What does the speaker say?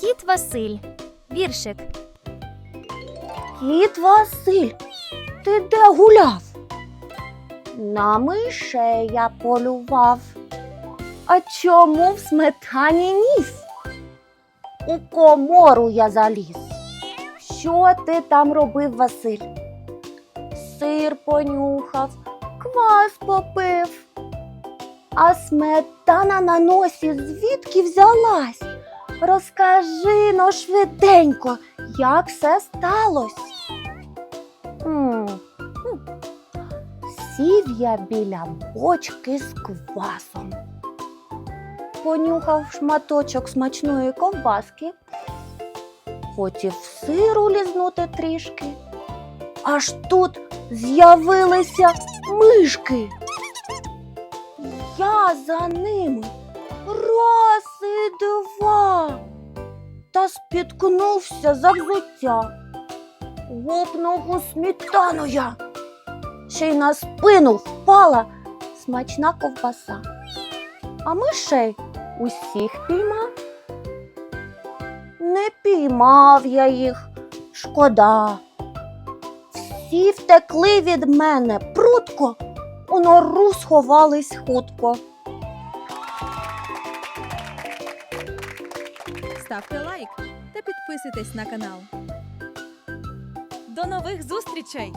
Кіт Василь. Віршик. Кіт Василь, ти де гуляв? На мишей я полював. А чому в сметані ніс? У комору я заліз. Що ти там робив, Василь? Сир понюхав, квас попив. А сметана на носі звідки взялась? Розкажи но швиденько, як все сталося? Сів я біля бочки з квасом. Понюхав шматочок смачної ковбаски, хотів сиру лізнути трішки. Аж тут з'явилися мишки. Я за ними раз і два та спіткнувся за взуття. Гупнув у сметану я. Ще й на спину впала смачна ковбаса. А мишей усіх піймав. Не піймав я їх, шкода. Всі втекли від мене прутко, у нору сховались хутко. Ставте лайк та підписуйтесь на канал. До нових зустрічей!